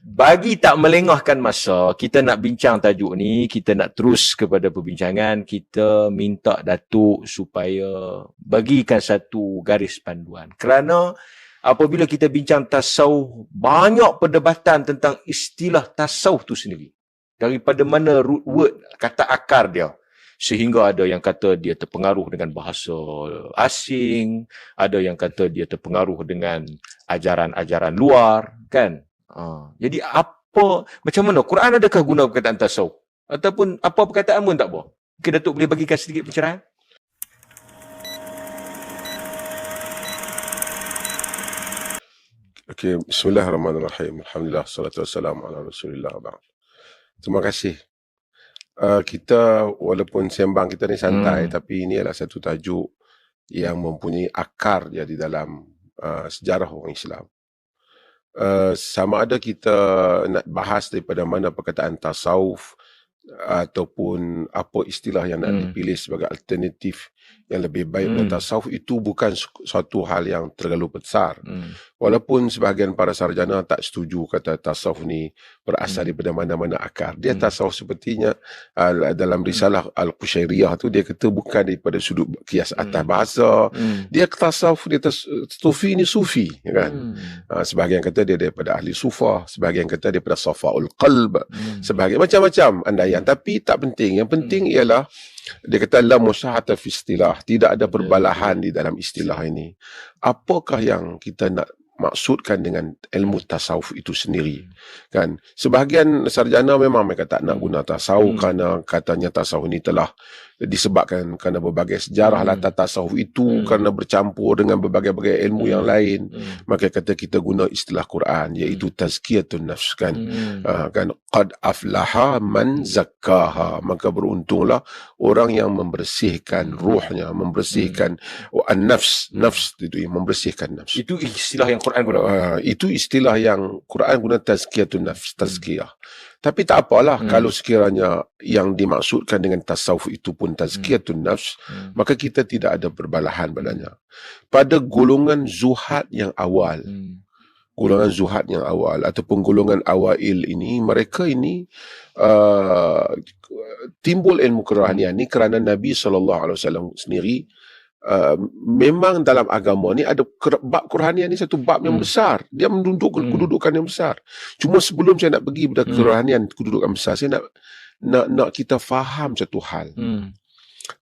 bagi tak melengahkan masa, kita nak bincang tajuk ni, kita nak terus kepada perbincangan, kita minta Datuk supaya bagikan satu garis panduan. Kerana apabila kita bincang tasawuf, banyak perdebatan tentang istilah tasawuf tu sendiri. Daripada mana root word, kata akar dia. Sehingga ada yang kata dia terpengaruh dengan bahasa asing, ada yang kata dia terpengaruh dengan ajaran-ajaran luar, kan? Ha. Jadi apa, macam mana? Quran adakah guna perkataan tasawuf? Ataupun apa perkataan pun tak apa? Mungkin Datuk boleh bagikan sedikit pencerahan? Okay, Bismillahirrahmanirrahim. Alhamdulillah, salatu wassalamu ala rasulillah. Terima kasih. Uh, kita, walaupun sembang kita ni santai, hmm. tapi ini adalah satu tajuk yang mempunyai akar dia di dalam uh, sejarah orang Islam. Uh, sama ada kita nak bahas daripada mana perkataan tasawuf ataupun apa istilah yang nak hmm. dipilih sebagai alternatif yang lebih baik hmm. tasawuf itu bukan suatu hal yang terlalu besar. Hmm. Walaupun sebahagian para sarjana tak setuju kata tasawuf ni berasal hmm. daripada mana-mana akar. Dia hmm. tasawuf sepertinya uh, dalam risalah hmm. Al-Qushairiyah tu dia kata bukan daripada sudut kias atas hmm. bahasa. Hmm. Dia tasawuf dia tas, sufi ni sufi kan. Hmm. Uh, sebahagian kata dia daripada ahli sufah, sebahagian kata daripada safaul qalb, hmm. sebahagian macam-macam andaian tapi tak penting. Yang penting hmm. ialah dia kata la musahata fi istilah, tidak ada perbalahan di dalam istilah ini. Apakah yang kita nak maksudkan dengan ilmu tasawuf itu sendiri kan sebahagian sarjana memang mereka tak nak guna tasawuf hmm. kerana katanya tasawuf ini telah disebabkan kerana berbagai sejarah hmm. latar tasawuf itu hmm. kerana bercampur dengan berbagai-bagai ilmu hmm. yang lain hmm. maka kata kita guna istilah Quran iaitu hmm. tazkiyatun nafs kan hmm. uh, kan qad aflaha man zakkaha maka beruntunglah orang yang membersihkan ruhnya membersihkan hmm. an-nafs nafs itu yang membersihkan nafs itu istilah yang Quran guna uh, itu istilah yang Quran guna tazkiyatun nafs tazkiyah hmm. Tapi tak apalah hmm. kalau sekiranya yang dimaksudkan dengan tasawuf itu pun tazkiyatun hmm. nafs, hmm. maka kita tidak ada perbalahan padanya. Pada golongan zuhad yang awal, hmm. golongan zuhad yang awal ataupun golongan awail ini, mereka ini uh, timbul ilmu kerohanian ini kerana Nabi SAW sendiri Uh, memang dalam agama ni ada bab kerohanian ni satu bab yang hmm. besar. Dia menduduk hmm. kedudukan yang besar. Cuma sebelum saya nak pergi pada hmm. kerohanian kedudukan besar, saya nak nak nak kita faham satu hal. Hmm.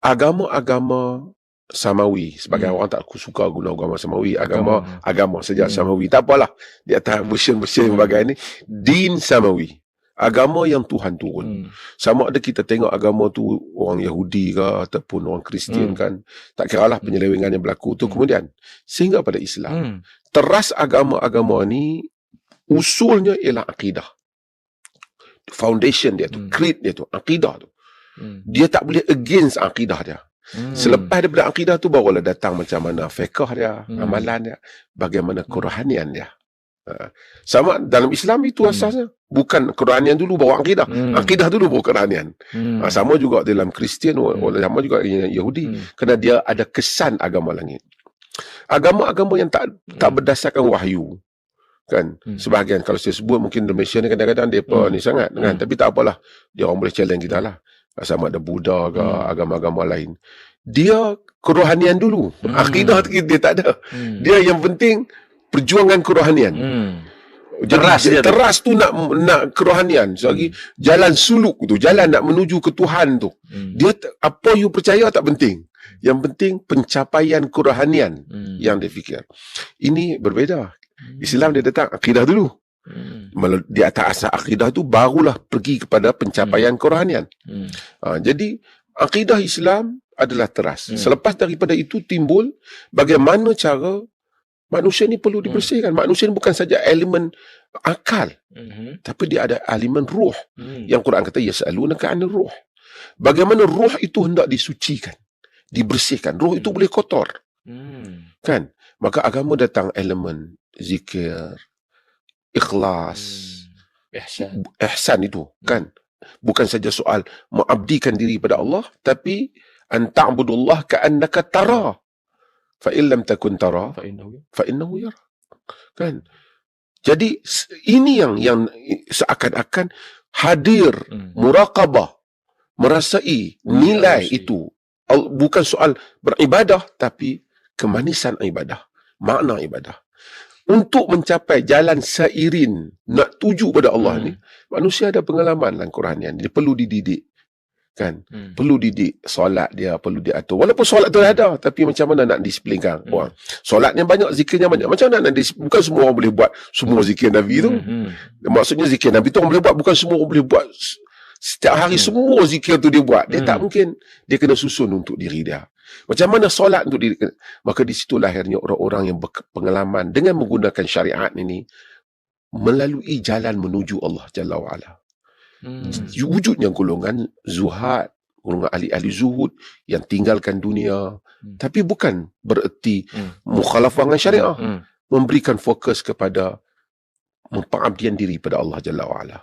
Agama-agama samawi sebagai hmm. orang tak aku suka guna agama samawi agama agama, agama sejak hmm. samawi tak apalah di atas version-version hmm. bagai ni din samawi agama yang Tuhan turun. Hmm. Sama ada kita tengok agama tu orang Yahudi ke ataupun orang Kristian hmm. kan. Tak kira lah penyelewengan yang berlaku tu. Hmm. Kemudian sehingga pada Islam. Hmm. Teras agama-agama ni usulnya ialah akidah. Foundation dia tu, hmm. creed dia tu, akidah tu. Hmm. Dia tak boleh against akidah dia. Hmm. Selepas daripada akidah tu barulah datang macam mana fiqh dia, hmm. amalan dia, bagaimana kerohanian dia. Ha. Sama dalam Islam itu hmm. asasnya. Bukan kerohanian dulu bawa akidah. Hmm. Akidah dulu bawa kerohanian. Hmm. Ha, sama juga dalam Kristian, hmm. sama juga Yahudi. Hmm. Kerana dia ada kesan agama langit. Agama-agama yang tak hmm. tak berdasarkan wahyu. Kan? Hmm. Sebahagian kalau saya sebut mungkin di Malaysia ni kadang-kadang dia hmm. ni sangat. Kan? Hmm. Tapi tak apalah. Dia orang boleh challenge kita lah. Sama ada Buddha ke hmm. agama-agama lain. Dia kerohanian dulu. Hmm. Akidah dia tak ada. Hmm. Dia yang penting perjuangan kerohanian. Hmm. Jadi, teras dia teras tu nak nak kerohanian. Selagi hmm. jalan suluk tu, jalan nak menuju ke Tuhan tu. Hmm. Dia apa you percaya tak penting. Yang penting pencapaian kerohanian hmm. yang dia fikir. Ini berbeza. Hmm. Islam dia datang akidah dulu. Hmm. Di atas asas akidah tu barulah pergi kepada pencapaian hmm. kerohanian. Hmm. Ha, jadi akidah Islam adalah teras. Hmm. Selepas daripada itu timbul bagaimana cara Manusia ni perlu dibersihkan. Hmm. Manusia ni bukan saja elemen akal. Hmm. Tapi dia ada elemen ruh. Hmm. Yang Quran kata, Ya selalu nak anil ruh. Bagaimana ruh itu hendak disucikan. Dibersihkan. Ruh itu hmm. boleh kotor. Hmm. Kan? Maka agama datang elemen zikir, ikhlas, hmm. ihsan. ihsan itu. Hmm. Kan? Bukan saja soal mengabdikan diri pada Allah. Tapi, anta'budullah ka'annaka tarah lam takun tara fa innahu fa innahu yara kan Jadi ini yang yang seakan-akan hadir Hmm. muraqabah merasai nilai itu. Bukan soal beribadah tapi kemanisan ibadah makna ibadah. Untuk mencapai jalan sairin nak tuju pada Allah Hmm. ni manusia ada pengalaman dalam Quran ni. Dia perlu dididik kan Hmm. perlu didik solat dia perlu diatur walaupun solat tu dah ada tapi macam mana nak disiplinkan Hmm. orang solat yang banyak zikirnya banyak macam mana nak dis- bukan semua orang boleh buat semua zikir Nabi tu Hmm. maksudnya zikir Nabi tu orang boleh buat bukan semua orang boleh buat setiap hari Hmm. semua zikir tu dia buat dia Hmm. tak mungkin dia kena susun untuk diri dia macam mana solat untuk diri maka di situ lahirnya orang-orang yang berpengalaman dengan menggunakan syariat ini melalui jalan menuju Allah Jalla wa'ala Hmm. wujudnya golongan zuhad golongan ahli-ahli zuhud yang tinggalkan dunia Hmm. tapi bukan bererti Hmm. mukhalafah dengan syariah Hmm. memberikan fokus kepada pengabdian diri pada Allah Jalla wa'ala